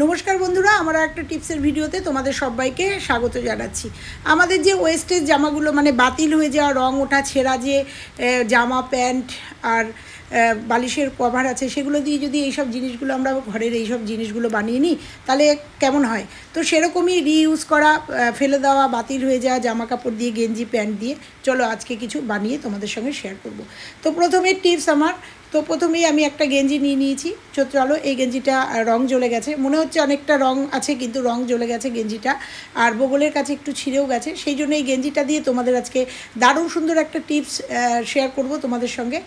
নমস্কার বন্ধুরা, আমরা একটা টিপসের ভিডিওতে তোমাদের সবাইকে স্বাগত জানাচ্ছি। আমাদের যে ওয়েস্টের জামাগুলো মানে বাতিল হয়ে যাওয়া রং ওঠা ছেঁড়া যে জামা, প্যান্ট আর বালিশের কভার আছে, সেগুলো দিয়ে যদি এইসব জিনিসগুলো আমরা ঘরের এইসব জিনিসগুলো বানিয়ে নিই, তাহলে কেমন হয়? তো সেরকমই রিইউজ করা ফেলে দেওয়া, বাতিল হয়ে যাওয়া জামা কাপড় দিয়ে, গেঞ্জি, প্যান্ট দিয়ে, চলো আজকে কিছু বানিয়ে তোমাদের সঙ্গে শেয়ার করব। তো প্রথমে টিপস আমার তো প্রথমেই আমি একটা গেঞ্জি নিয়ে নিয়েছি চলো এই গেঞ্জিটা রং জ্বলে গেছে। মনে হচ্ছে অনেকটা রং আছে, কিন্তু রং জ্বলে গেছে গেঞ্জিটা। আর বগলের কাছে একটু ছিঁড়েও গেছে। সেই জন্য এই গেঞ্জিটা দিয়ে তোমাদের আজকে দারুণ সুন্দর একটা টিপস শেয়ার করব তোমাদের সঙ্গে।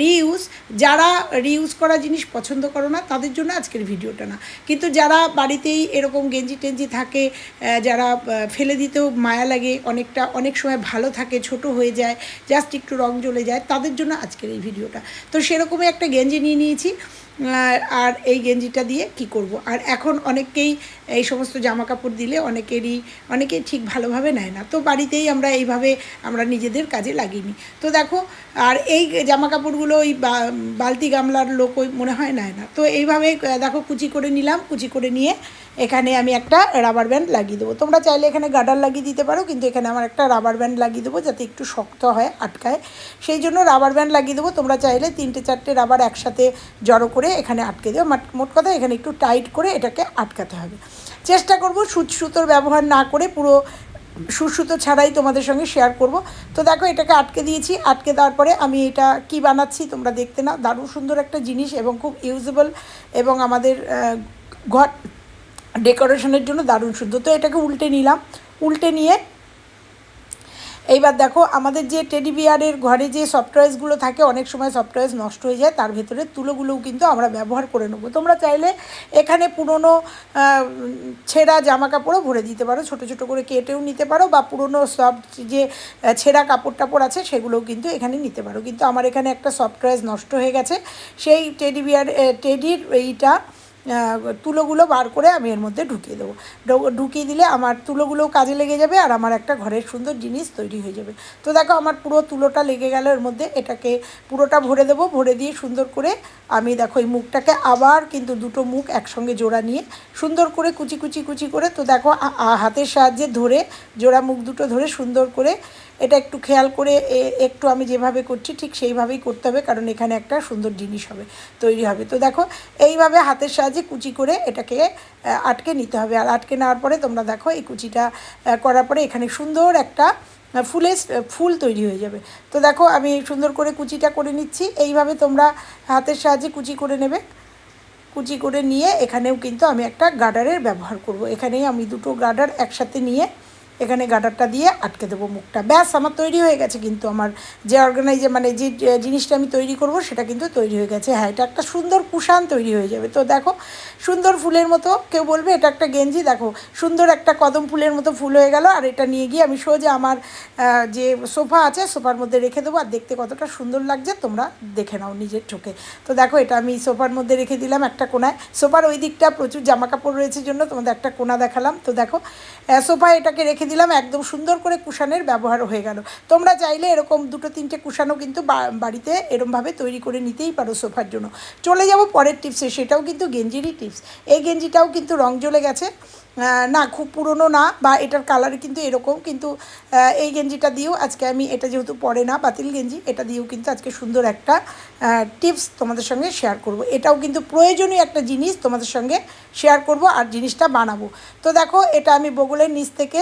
রিইউজ যারা রিইউজ করা জিনিস পছন্দ করো না, তাদের জন্য আজকের ভিডিওটা না। কিন্তু যারা বাড়িতেই এরকম গেঞ্জি টেঞ্জি থাকে যারা ফেলে দিতেও মায়া লাগে, অনেকটা, অনেক সময় ভালো থাকে, ছোট হয়ে যায়, জাস্ট একটু রং জ্বলে যায়, তাদের জন্য আজকের এই ভিডিওটা। তো সেরকমই একটা গেঞ্জি নিয়ে নিয়েছি। আর এই গেঞ্জিটা দিয়ে কি করব? আর এখন অনেককেই এই সমস্ত জামা কাপড় দিলে অনেকেরই অনেকেই ঠিক ভালোভাবে নেয় না। তো বাড়িতেই আমরা এইভাবে আমরা নিজেদের কাজে লাগিয়ে নিই। তো দেখো, আর এই জামা কাপড়গুলো ওই বালতি গামলার লোক ওই মনে হয় নেয় না। তো এইভাবে, দেখো, কুচি করে নিলাম। কুচি করে নিয়ে এখানে আমি একটা রাবার ব্যান্ড লাগিয়ে দেবো। তোমরা চাইলে এখানে গার্ডার লাগিয়ে দিতে পারো, কিন্তু এখানে আমার একটা রাবার ব্যান্ড লাগিয়ে দেবো যাতে একটু শক্ত হয়, আটকায়। সেই জন্য রাবার ব্যান্ড লাগিয়ে দেবো। তোমরা চাইলে তিনটে, চারটে রাবার একসাথে জড়ো করে এখানে আটকে দেবো মোট কথা এখানে একটু টাইট করে এটাকে আটকাতে হবে। চেষ্টা করব সুচ সুতোর ব্যবহার না করে পুরো সুসুতো ছাড়াই তোমাদের সঙ্গে শেয়ার করব। তো দেখো এটাকে আটকে দিয়েছি। আটকে দেওয়ার পরে আমি এটা কি বানাচ্ছি তোমরা দেখতে না দারুণ সুন্দর একটা জিনিস এবং খুব ইউজেবল এবং আমাদের ঘর ডেকোরেশনের জন্য দারুণ সুন্দর। তো এটাকে উল্টে নিলাম। উল্টে নিয়ে এইবার দেখো, আমাদের যে টেডি বিয়ারের ঘরে যে সফটওয়্যারসগুলো থাকে, অনেক সময় সফটওয়্যার নষ্ট হয়ে যায়, তার ভেতরে তুলোগুলোও কিন্তু আমরা ব্যবহার করে নেব। তোমরা চাইলে এখানে পুরনো ছেঁড়া জামা কাপড়ও ভরে দিতে পারো, ছোটো ছোটো করে কেটেও নিতে পারো, বা পুরনো সফট যে ছেঁড়া কাপড় টাপড় আছে, সেগুলোও কিন্তু এখানে নিতে পারো। কিন্তু আমার এখানে একটা সফটওয়্যার নষ্ট হয়ে গেছে, সেই টেডি বিয়ার টেডির এইটা তুলোগুলো বার করে আমি এর মধ্যে ঢুকিয়ে দেবো। ঢুকিয়ে দিলে আমার তুলোগুলোও কাজে লেগে যাবে আর আমার একটা ঘরের সুন্দর জিনিস তৈরি হয়ে যাবে। তো দেখো আমার পুরো তুলোটা লেগে গেল এর মধ্যে। এটাকে পুরোটা ভরে দেবো। ভরে দিয়ে সুন্দর করে আমি দেখো এই মুখটাকে আবার কিন্তু দুটো মুখ একসঙ্গে জোড়া নিয়ে সুন্দর করে কুচি কুচি কুচি করে তো দেখো হাতের সাহায্যে ধরে জোড়া মুখ দুটো ধরে সুন্দর করে এটা একটু খেয়াল করে একটু আমি যেভাবে করছি ঠিক সেইভাবেই করতে হবে, কারণ এখানে একটা সুন্দর জিনিস হবে, তৈরি হবে। তো দেখো, এইভাবে হাতের সাহায্যে কুচি করে এটাকে আটকে নিতে হবে। আর আটকে নেওয়ার পরে তোমরা দেখো, এই কুচিটা করার পরে এখানে সুন্দর একটা ফুলের ফুল তৈরি হয়ে যাবে। তো দেখো, আমি সুন্দর করে কুচিটা করে নিচ্ছি। এইভাবে তোমরা হাতের সাহায্যে কুচি করে নেবে। কুচি করে নিয়ে এখানেও কিন্তু আমি একটা গার্ডারের ব্যবহার করব। এখানেই আমি দুটো গার্ডার একসাথে নিয়ে এখানে গার্ডারটা দিয়ে আটকে দেবো মুখটা। ব্যাস, আমার তৈরি হয়ে গেছে কিন্তু আমার যে অর্গানাইজে মানে যে জিনিসটা আমি তৈরি করব সেটা কিন্তু তৈরি হয়ে গেছে। হ্যাঁ এটা একটা সুন্দর কুশান তৈরি হয়ে যাবে। তো দেখো, সুন্দর ফুলের মতো কেউ বলবে, এটা একটা গেঞ্জি? দেখো, সুন্দর একটা কদম ফুলের মতো ফুল হয়ে গেল আর এটা নিয়ে গিয়ে আমি সোজা আমার যে সোফা আছে, সোফার মধ্যে রেখে দেবো আর দেখতে কতটা সুন্দর লাগছে তোমরা দেখে নাও নিজের চোখে। তো দেখো, এটা আমি সোফার মধ্যে রেখে দিলাম একটা কোনায়। সোফার ওই দিকটা প্রচুর জামা কাপড় রয়েছে জন্য তোমাদের একটা কোনা দেখালাম। তো দেখো সোফায় এটাকে রেখে দিলাম, একদম সুন্দর করে কুশানের ব্যবহার হয়ে গেল। তোমরা চাইলে এরকম দুটো তিনটে কুশানও কিন্তু বাড়িতে এরমভাবে তৈরি করে নিতেই পারো সোফার জন্য। চলে যাব পরের টিপসে, সেটাও কিন্তু গেঞ্জিরই টিপস। এই গেঞ্জিটাও কিন্তু রং জ্বলে গেছে। না, খুব পুরনো না, বা এটার কালার কিন্তু এরকম, কিন্তু এই গেঞ্জিটা দিয়েও আজকে আমি, এটা যেহেতু পরে না, বাতিল গেঞ্জি, এটা দিয়েও কিন্তু আজকে সুন্দর একটা টিপস তোমাদের সঙ্গে শেয়ার করব। এটাও কিন্তু প্রয়োজনীয় একটা জিনিস তোমাদের সঙ্গে শেয়ার করব, আর জিনিসটা বানাবো। তো দেখো, এটা আমি বগলের নিচ থেকে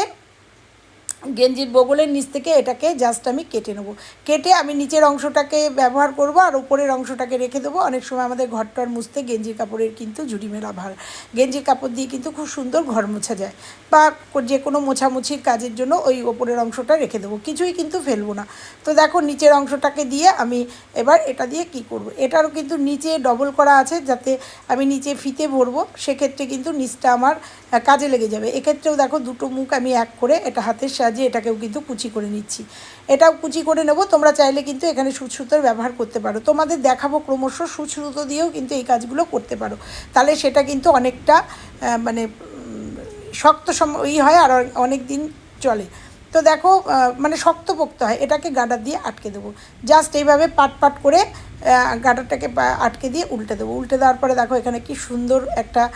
গেঞ্জির বগলের নিচ থেকে এটাকে জাস্ট আমি কেটে নেব। কেটে আমি নিচের অংশটাকে ব্যবহার করব আর উপরের অংশটাকে রেখে দেবো। অনেক সময় আমাদের ঘরটার মুছতে গেঞ্জির কাপড়ের কিন্তু ঝুড়ি মেলা ভার। গেঞ্জির কাপড় দিয়ে কিন্তু খুব সুন্দর ঘর মোছা যায়। বা যে কোনো মোছামুছির কাজের জন্য ওই ওপরের অংশটা রেখে দেবো। কিছুই কিন্তু ফেলব না। তো দেখো নিচের অংশটাকে দিয়ে আমি এবার এটা দিয়ে কি করব। এটারও কিন্তু নিচে ডবল করা আছে যাতে আমি নিচে ফিতে ভরবো। সেক্ষেত্রে কিন্তু নিচটা আমার কাজে লেগে যাবে। এক্ষেত্রেও দেখো দুটো মুখ আমি এক করে এটা হাতের সাহায্যে এটাকেও কিন্তু কুচি করে নিচ্ছি। এটাও কুচি করে নেব, তোমরা চাইলে কিন্তু এখানে সুতোর ব্যবহার করতে পারো। তোমাদের দেখাবো ক্রমশ সুতো দিয়েও কিন্তু এই কাজগুলো করতে পারো। তাহলে সেটা কিন্তু অনেকটা মানে শক্ত সম, ই হয় আর অনেক দিন চলে। তো দেখো মানে শক্তপোক্ত হয়। এটাকে গাডার দিয়ে আটকে দেবো। জাস্ট এইভাবে পাট পাট করে গাটারটাকে পা- আটকে দিয়ে উল্টে দেবো। উল্টে দেওয়ার পরে দেখো এখানে কি সুন্দর একটা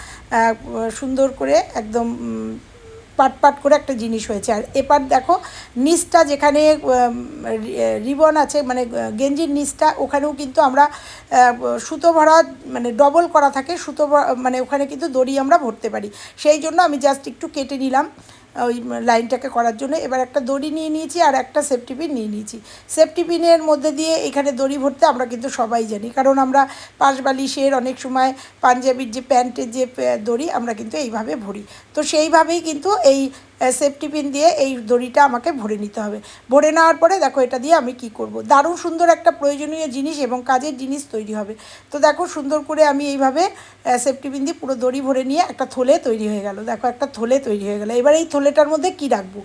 সুন্দর করে একদম পাট পাট করে একটা জিনিস হয়েছে। আর এপার দেখো, নিচটা যেখানে রিবন আছে মানে গেঞ্জির নিচটা, ওখানেও কিন্তু আমরা সুতো ভরা মানে ডবল করা থাকে, সুতো মানে ওখানে কিন্তু দড়ি আমরা ভরতে পারি। সেই জন্য আমি জাস্ট একটু কেটে নিলাম। ওই লাইনটাকে করার জন্য এবার একটা দড়ি নিয়ে নিয়েছি আর একটা সেফটি পিন নিয়ে নিয়েছি। সেফটি পিনের মধ্যে দিয়ে এখানে দড়ি ভরতে আমরা কিন্তু সবাই জানি, কারণ আমরা পাশ বালিশের অনেক সময় পাঞ্জাবির যে প্যান্টের যে দড়ি আমরা কিন্তু এইভাবে ভরি। তো সেইভাবেই কিন্তু এই সেফটি পিন দিয়ে এই দড়িটা আমাকে ভরে নিতে হবে। ভরে নেওয়ার পরে দেখো এটা দিয়ে আমি কি করব? দারুণ সুন্দর একটা প্রয়োজনীয় জিনিস এবং কাজের জিনিস তৈরি হবে। তো দেখো সুন্দর করে আমি এইভাবে সেফটি পিন দিয়ে পুরো দড়ি ভরে নিয়ে একটা থলে তৈরি হয়ে গেল। দেখো একটা থলে তৈরি হয়ে গেল। এবার এই থলেটার মধ্যে কি রাখব?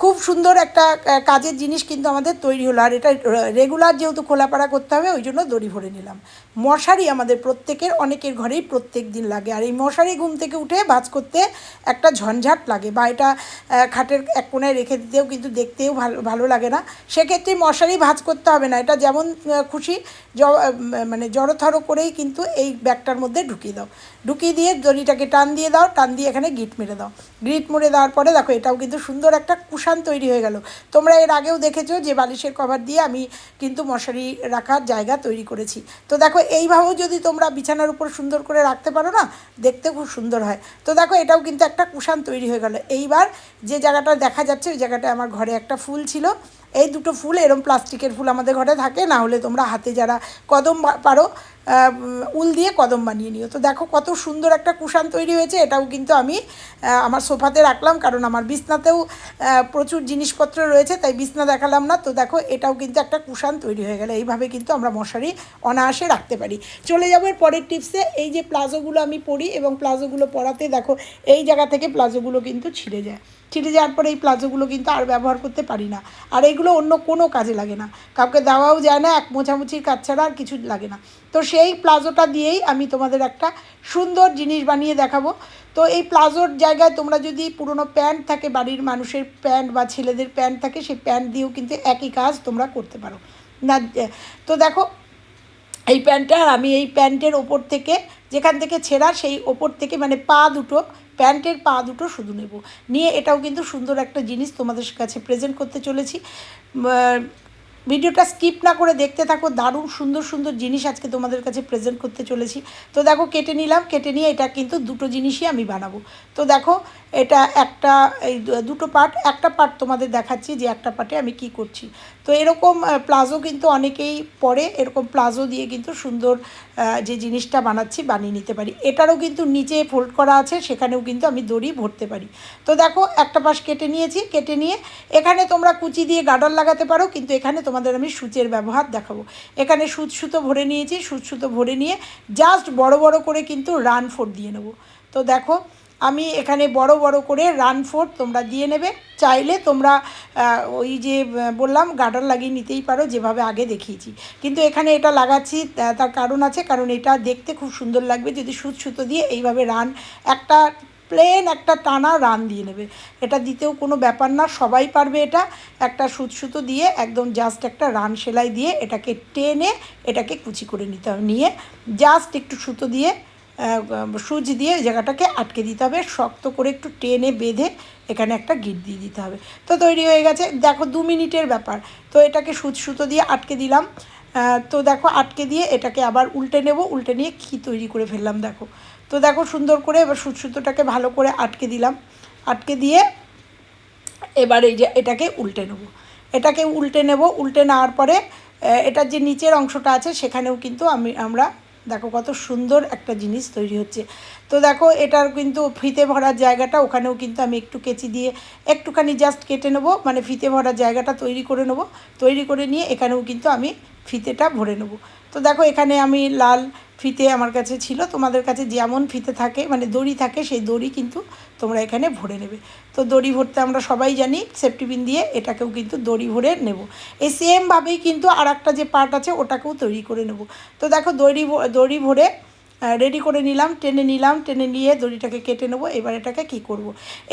খুব সুন্দর একটা কাজের জিনিস কিন্তু আমাদের তৈরি হলো। আর এটা রেগুলার যেহেতু খোলাপাড়া করতে হবে, ওই জন্য দড়ি ভরে নিলাম। মশারি আমাদের প্রত্যেকের, অনেকের ঘরেই প্রত্যেক দিন লাগে। আর এই মশারি ঘুম থেকে উঠে ভাজ করতে একটা ঝঞ্ঝাট লাগে বা এটা খাটের এক কোনায় রেখে দিতেও কিন্তু দেখতেও ভালো ভালো লাগে না। সেক্ষেত্রে মশারি ভাজ করতে হবে না। এটা যেমন খুশি, জ- মানে জড়থর করেই কিন্তু এই ব্যাগটার মধ্যে ঢুকিয়ে দাও। ঢুকিয়ে দিয়ে দড়িটাকে টান দিয়ে দাও, টান দিয়ে এখানে গিট মেরে দাও। গিট মেরে দেওয়ার পরে দেখো এটাও কিন্তু সুন্দর একটা কুশান তৈরি হয়ে গেল। তোমরা এর আগেও দেখেছ যে বালিশের কভার দিয়ে আমি কিন্তু মশারি রাখার জায়গা তৈরি করেছি। তো দেখো এইভাবেও যদি তোমরা বিছানার উপর সুন্দর করে রাখতে পারো না, দেখতে খুব সুন্দর হয়। তো দেখো, এটাও কিন্তু একটা কুশান তৈরি হয়ে গেল। এইবার যে জায়গাটা দেখা যাচ্ছে, ওই জায়গাটায় আমার ঘরে একটা ফুল ছিল। এই দুটো ফুল এরম প্লাস্টিকের ফুল আমাদের ঘরে থাকে, না হলে তোমরা হাতে যারা কদম পারো উল দিয়ে কদম বানিয়ে নিও। তো দেখো কত সুন্দর একটা কুশান তৈরি হয়েছে, এটাও কিন্তু আমি আমার সোফাতে রাখলাম, কারণ আমার বিছনাতেও প্রচুর জিনিসপত্র রয়েছে, তাই বিছনা দেখালাম না। তো দেখো এটাও কিন্তু একটা কুশান তৈরি হয়ে গেল, এইভাবে কিন্তু আমরা মশারি অনায়াসে রাখতে পারি। চলে যাব এর পরের টিপসে, এই যে প্লাজোগুলো আমি পরি এবং প্লাজোগুলো পরাতে দেখো, এই জায়গা থেকে প্লাজোগুলো কিন্তু ছিঁড়ে যায়। ছিঁড়ে যাওয়ার পরে এই প্লাজোগুলো কিন্তু আর ব্যবহার করতে পারি না। আর এগুলো অন্য কোনো কাজে লাগে না। কাউকে দেওয়াও যায় না, এক মোছামুছির কাজ ছাড়া আর কিছু লাগে না। তো সেই প্লাজোটা দিয়েই আমি তোমাদের একটা সুন্দর জিনিস বানিয়ে দেখাবো। তো এই প্লাজোর জায়গায় তোমরা যদি পুরনো প্যান্ট থাকে, বাড়ির মানুষের প্যান্ট বা ছেলেদের প্যান্ট থাকে, সেই প্যান্ট দিয়েও কিন্তু একই কাজ তোমরা করতে পারো। না, তো দেখো, এই প্যান্টটা আমি এই প্যান্টের ওপর থেকে যেখান থেকে ছেঁড়া, সেই ওপর থেকে মানে পা দুটো, প্যান্টের পা দুটো শুধু নেব। নিয়ে এটাও কিন্তু সুন্দর একটা জিনিস তোমাদের কাছে প্রেজেন্ট করতে চলেছি। ভিডিওটা স্কিপ না করে দেখতে থাকো, দারুণ সুন্দর সুন্দর জিনিস আজকে তোমাদের কাছে প্রেজেন্ট করতে চলেছি। তো দেখো, কেটে নিলাম, কেটে নিয়ে এটা কিন্তু দুটো জিনিসই আমি বানাবো। তো দেখো এটা একটা, এই দুটো পার্ট একটা পার্ট তোমাদের দেখাচ্ছি যে একটা পার্টে আমি কি করছি। তো এরকম প্লাজো কিন্তু অনেকেই পরে, এরকম প্লাজো দিয়ে কিন্তু সুন্দর যে জিনিসটা বানাচ্ছি বানিয়ে নিতে পারি। এটারও কিন্তু নিচে ফোল্ড করা আছে, সেখানেও কিন্তু আমি দড়ি ভরতে পারি। তো দেখো, একটা পাশ কেটে নিয়েছি, কেটে নিয়ে এখানে তোমরা কুচি দিয়ে গার্ডার লাগাতে পারো, কিন্তু এখানে তোমাদের আমি সূচের ব্যবহার দেখাবো। এখানে সুচ সুতো ভরে নিয়েছি, সুচ সুতো ভরে নিয়ে জাস্ট বড় বড় করে কিন্তু রান ফোর দিয়ে নেব। তো দেখো আমি এখানে বড় বড় করে রান ফোর তোমরা দিয়ে নেবে। চাইলে তোমরা ওই যে বললাম গার্ডার লাগিয়ে নিতেই পারো, যেভাবে আগে দেখিয়েছি। কিন্তু এখানে এটা লাগাচ্ছি তার কারণ আছে, কারণ এটা দেখতে খুব সুন্দর লাগবে, যদি সুত সুতো দিয়ে এইভাবে রান একটা প্লেন একটা টানা রান দিয়ে নেবে। এটা দিতেও কোনো ব্যাপার না, সবাই পারবে এটা। একটা সুচ সুতো দিয়ে, একদম জাস্ট একটা রান সেলাই দিয়ে, এটাকে টেনে, এটাকে কুচি করে নিতে হবে, নিয়ে জাস্ট একটু সুতো দিয়ে সুচ দিয়ে জায়গাটাকে আটকে দিতে হবে। শক্ত করে একটু টেনে বেঁধে এখানে একটা গিট দিয়ে দিতে হবে। তো তৈরি হয়ে গেছে। দেখো, দু মিনিটের ব্যাপার। তো এটাকে সুচ সুতো দিয়ে আটকে দিলাম। তো দেখো, আটকে দিয়ে এটাকে আবার উল্টে নেব। উল্টে নিয়ে কী তৈরি করে ফেললাম, দেখো। তো দেখো, সুন্দর করে এবার সুচ সুতোটাকে ভালো করে আটকে দিলাম। আটকে দিয়ে এবার এই যে এটাকে উল্টে নেব। এটাকে উল্টে নেব। উল্টে নেওয়ার পরে এটার যে নিচের অংশটা আছে, সেখানেও কিন্তু আমি, আমরা দেখো কত সুন্দর একটা জিনিস তৈরি হচ্ছে। তো দেখো, এটার কিন্তু ফিতে ভরার জায়গাটা, ওখানেও কিন্তু আমি একটু কেচি দিয়ে একটুখানি জাস্ট কেটে নেব মানে ফিতে ভরার জায়গাটা তৈরি করে নেব। তৈরি করে নিয়ে এখানেও কিন্তু আমি ফিতেটা ভরে নেব। তো দেখো, এখানে আমি লাল ফিতে আমার কাছে ছিল, তোমাদের কাছে যেমন ফিতে থাকে মানে দড়ি থাকে, সেই দড়ি কিন্তু তোমরা এখানে ভরে নেবে। তো দড়ি ভরতে আমরা সবাই জানি সেফটি পিন দিয়ে এটাকেও কিন্তু দড়ি ভরে নেব। এই সেমভাবেই কিন্তু আর একটা যে পার্ট আছে, ওটাকেও তৈরি করে নেব। তো দেখো দড়ি দড়ি ভরে রেডি করে নিলাম, টেনে নিলাম, টেনে নিয়ে দড়িটাকে কেটে নেব, এবার এটাকে কি করব।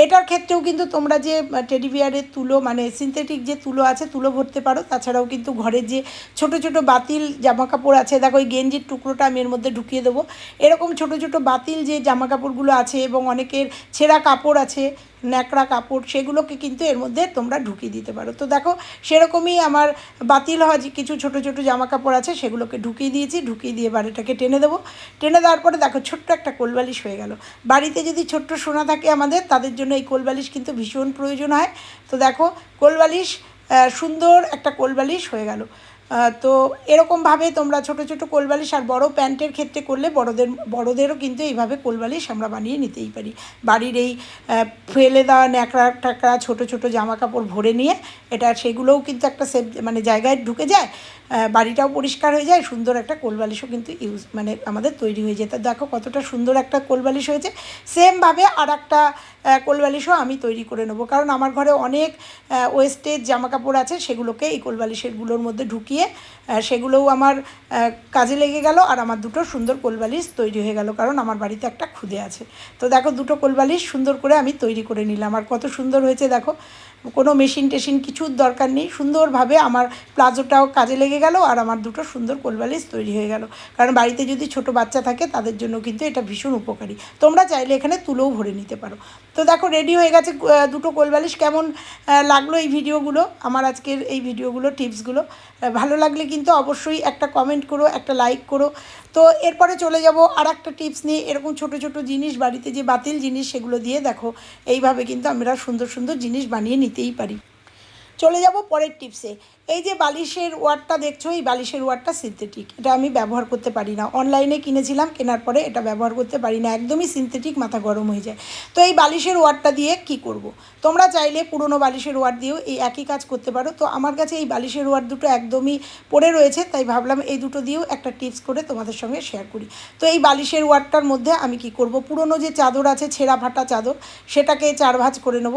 এটার ক্ষেত্রেও কিন্তু তোমরা যে টেডি বিয়ারের তুলো মানে সিনথেটিক যে তুলো আছে, তুলো ভরতে পারো, তাছাড়াও কিন্তু ঘরের যে ছোট ছোট বাতিল জামা কাপড় আছে, দেখো ওই গেঞ্জির টুকরোটা আমি এর মধ্যে ঢুকিয়ে দেবো এরকম ছোট ছোট বাতিল যে জামা কাপড়গুলো আছে, এবং অনেকের ছেঁড়া কাপড় আছে ন্যাকড়া কাপড় সেগুলোকে কিন্তু এর মধ্যে তোমরা ঢুকিয়ে দিতে পারো। তো দেখো, সেরকমই আমার বাতিল হওয়া যে কিছু ছোট ছোট জামা কাপড় আছে, সেগুলোকে ঢুকিয়ে দিয়েছি, ঢুকিয়ে দিয়ে বাড়িটাকে টেনে দেবো। টেনে দেওয়ার পরে দেখো, ছোট্ট একটা কোলবালিশ হয়ে গেল। বাড়িতে যদি ছোট্ট সোনা থাকে আমাদের, তাদের জন্য এই কোলবালিশ কিন্তু ভীষণ প্রয়োজন হয়। তো দেখো, কোলবালিশ সুন্দর একটা কোলবালিশ হয়ে গেল। তো এরকমভাবে তোমরা ছোট ছোট কোলবালিশ আর বড় প্যান্টের ক্ষেত্রে করলে বড়দের, বড়দেরও কিন্তু এইভাবে কোলবালিশ আমরা বানিয়ে নিতেই পারি। বাড়ির এই ফেলে দেওয়া ন্যাকড়া ট্যাকড়া ছোট ছোট জামা কাপড় ভরে নিয়ে এটা সেগুলোও কিন্তু একটা সেফ মানে জায়গায় ঢুকে যায় বাড়িটাও পরিষ্কার হয়ে যায়, সুন্দর একটা কোলবালিশও কিন্তু ইউজ মানে আমাদের তৈরি হয়ে যায়। তা দেখো কতটা সুন্দর একটা কোলবালিশ হয়েছে। সেমভাবে আর একটা কোলবালিশও আমি তৈরি করে নেব। কারণ আমার ঘরে অনেক ওয়েস্টেজ জামা কাপড় আছে, সেগুলোকে এই কোলবালিশেরগুলোর মধ্যে ঢুকিয়ে আহ, সেগুলোও আমার কাজে লেগে গেল আর আমার দুটো সুন্দর কোলবালিশ তৈরি হয়ে গেল কারণ আমার বাড়িতে একটা খুদে আছে। তো দেখো দুটো কোলবালিশ সুন্দর করে আমি তৈরি করে নিলাম আর কত সুন্দর হয়েছে দেখো। কোনো মেশিন টেশিন কিছুর দরকার নেই সুন্দরভাবে আমার প্লাজোটাও কাজে লেগে গেল আর আমার দুটো সুন্দর কোলবালিশ তৈরি হয়ে গেল। কারণ বাড়িতে যদি ছোট বাচ্চা থাকে তাদের জন্য কিন্তু এটা ভীষণ উপকারী। তোমরা চাইলে এখানে তুলোও ভরে নিতে পারো। তো দেখো রেডি হয়ে গেছে দুটো কোলবালিশ কেমন লাগল এই ভিডিওগুলো? আমার আজকের এই ভিডিওগুলো, টিপসগুলো। ভালো লাগলে কিন্তু অবশ্যই একটা কমেন্ট করো, একটা লাইক করো। তো এরপরে চলে যাব আর একটা টিপস নিয়ে। এরকম ছোট ছোট জিনিস, বাড়িতে যে বাতিল জিনিস, সেগুলো দিয়ে দেখো, এইভাবে কিন্তু আমরা সুন্দর সুন্দর জিনিস বানিয়ে নিতেই পারি। চলে যাব পরের টিপসে এই যে বালিশের ওয়ারটা দেখছ, এই বালিশের ওয়ারটা সিনথেটিক এটা আমি ব্যবহার করতে পারি না। অনলাইনে কিনেছিলাম, কেনার পরে এটা ব্যবহার করতে পারি না। একদমই সিনথেটিক মাথা গরম হয়ে যায়। তো এই বালিশের ওয়ারটা দিয়ে কি করব। তোমরা চাইলে পুরনো বালিশের ওয়ার দিয়েও এই একই কাজ করতে পারো। তো আমার কাছে এই বালিশের ওয়ার দুটো একদমই পড়ে রয়েছে, তাই ভাবলাম এই দুটো দিয়েও একটা টিপস করে তোমাদের সঙ্গে শেয়ার করি। তো এই বালিশের ওয়ারটার মধ্যে আমি কি করব? পুরনো যে চাদর আছে, ছেঁড়া ফাটা চাদর, সেটাকে চার ভাঁজ করে নেব।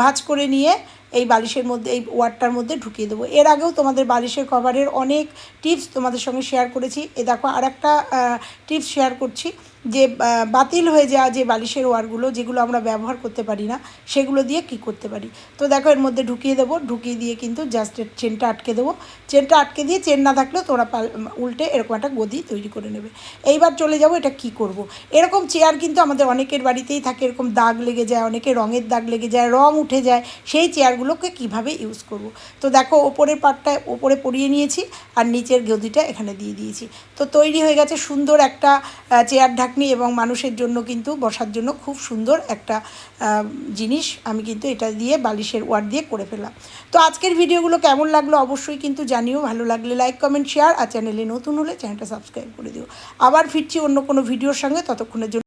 ভাঁজ করে নিয়ে এই বালিশের মধ্যে, এই ওয়ারটার মধ্যে ঢুকিয়ে দেবো। এর আগেও তোমাদের বালিশের কভারের অনেক টিপস তোমাদের সঙ্গে শেয়ার করেছি। এ দেখো আর একটা টিপস শেয়ার করছি। যে বাতিল হয়ে যাওয়া যে বালিশের ওয়ারগুলো যেগুলো আমরা ব্যবহার করতে পারি না, সেগুলো দিয়ে কি করতে পারি? তো দেখো, এর মধ্যে ঢুকিয়ে দেবো, ঢুকিয়ে দিয়ে কিন্তু জাস্ট চেনটা আটকে দেবো। চেনটা আটকে দিয়ে চেন না থাকলেও তোমরা উল্টে এরকম একটা গদি তৈরি করে নেবে। এইবার চলে যাব, এটা কি করব। এরকম চেয়ার কিন্তু আমাদের অনেকের বাড়িতেই থাকে, এরকম দাগ লেগে যায়, অনেকে রঙের দাগ লেগে যায়, রং উঠে যায়, সেই চেয়ারগুলোকে কীভাবে ইউজ করব। তো দেখো, ওপরের পাটটা ওপরে পরিয়ে নিয়েছি, আর নিচের গদিটা এখানে দিয়ে দিয়েছি। তো তৈরি হয়ে গেছে সুন্দর একটা চেয়ার ঢাকনি এবং মানুষের জন্য কিন্তু বসার জন্য খুব সুন্দর একটা জিনিস আমি কিন্তু এটা দিয়ে বালিশের ওয়ার দিয়ে করে ফেলাম তো আজকের ভিডিওগুলো কেমন লাগল অবশ্যই কিন্তু জানিও, ভালো লাগলে লাইক কমেন্ট শেয়ার আর চ্যানেলে নতুন হলে চ্যানেলটা সাবস্ক্রাইব করে দিও। আবার ফিরছি অন্য কোনো ভিডিওর সঙ্গে, ততক্ষণের জন্য